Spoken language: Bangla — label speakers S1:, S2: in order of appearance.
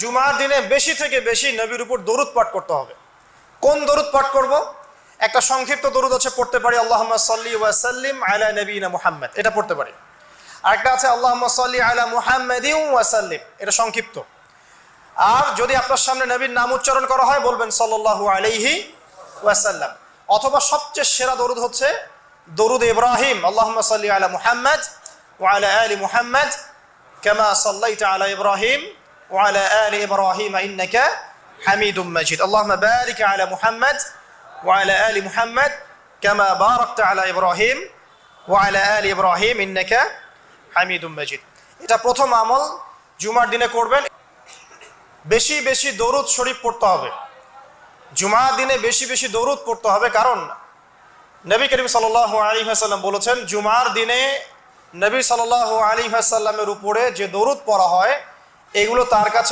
S1: জুমার দিনে বেশি থেকে বেশি নবীর উপর দরুদ পাঠ করতে হবে। কোন দরুদ পাঠ করব? একটা সংক্ষিপ্ত দরুদ আছে, পড়তে পারি আল্লাহ সাল্লি ওয়াসাল্লিম আলা নবীনা মুহাম্মদ। এটা পড়তে পারি। আরেকটা আছে আল্লাহ সাল্লি আলা মুহাম্মদ ওয়াসাল্লিম এটা সংক্ষিপ্ত। আর যদি আপনার সামনে নবীর নাম উচ্চারণ করা হয়, বলবেন সাল্লাল্লাহু আলাইহি ওয়াসাল্লাম অথবা সবচেয়ে সেরা দরুদ হচ্ছে দরুদ ইব্রাহিম, আল্লাহুম্মা সাল্লি আলা মুহাম্মদ ওয়া আলা মুহাম্মদ, কামা সাল্লাইতা আলা ইব্রাহিম। ইব্রাহিম ইন্নাকা হামিদুম মাজিদ আল্লাহুম্মা বারিক আলা মুহাম্মদ ওয়া আলা আলি মুহাম্মদ কামা বারাকতা আলা ইব্রাহিম ওয়া আলা আলি ইব্রাহিম ইন্নাকা হামিদুম মাজিদ এটা প্রথম আমল জুমার দিনে করবেন। বেশি বেশি দরুদ শরীফ পড়তে হবে। জুমার দিনে বেশি বেশি দরুদ পড়তে হবে। কারণ নবী করিম সাল আলী হাসাল্লাম বলেছেন, জুমার দিনে নবী সাল আলী হাসাল্লামের উপরে যে দরুদ পড়া হয় এগুলো তার কাছে